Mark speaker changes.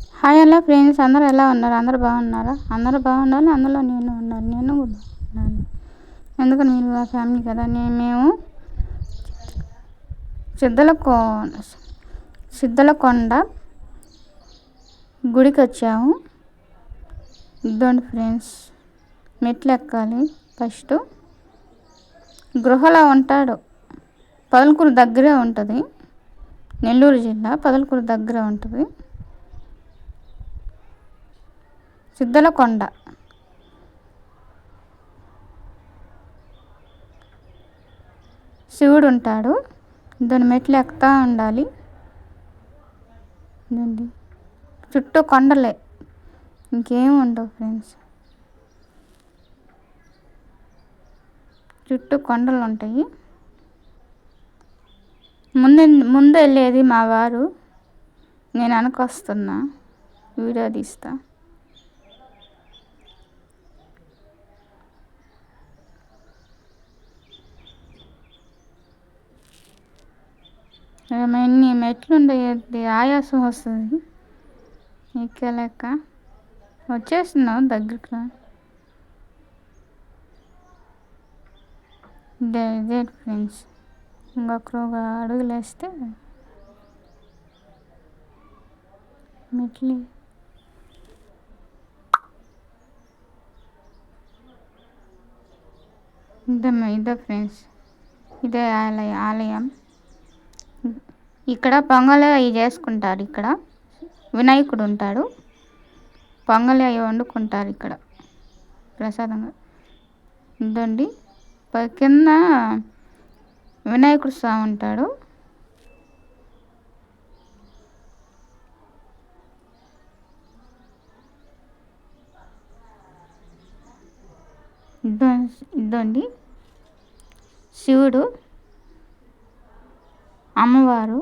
Speaker 1: Hi hello friends అందరూ ఎలా ఉన్నారు? అందరూ బాగున్నారా? అందరూ బాగుండాలి అందులో నేను ఉన్నాను. నేను కూడా బాగున్నాను. ఎందుకని మీరు మా ఫ్యామిలీ కదా? నేను మేము సిద్ధల కో సిద్ధల కొండ గుడికి వచ్చాము. ఇద్దండి ఫ్రెండ్స్ మెట్లు ఎక్కాలి. ఫస్ట్ గృహలో ఉంటాడు. పదలకూరు దగ్గరే ఉంటుంది. నెల్లూరు జిల్లా పదలకూరు దగ్గర ఉంటుంది. సిద్ధలకొండ శివుడు ఉంటాడు. దాని మెట్లు ఎక్కుతా ఉండాలి. ఇదండి. చుట్టూ కొండలే. ఇంకేం ఉండవు ఫ్రెండ్స్. చుట్టూ కొండలు ఉంటాయి. ముందు ముందు వెళ్ళేది మా వారు. నేను అనుకొస్తున్నా వీడియో తీస్తా. ఎన్ని మెట్లు ఉండేది ఆయాసం వస్తుంది. ఎక్కలేక వచ్చేస్తున్నావు దగ్గరికి ఇదే ఇదే ఫ్రెండ్స్. ఇంకొక అడుగులు వేస్తే మెట్లు. ఇదమ్మా ఇదే ఫ్రెండ్స్. ఇదే ఆలయ ఆలయం. ఇక్కడ పొంగలి అవి చేసుకుంటారు ఇక్కడ. వినాయకుడు ఉంటాడు. పొంగలి అవి వండుకుంటారు ఇక్కడ. ప్రసాదంగా. ఇదండి. కింద వినాయకుడు స్వామి ఉంటాడు. ఇదండి. శివుడు అమ్మవారు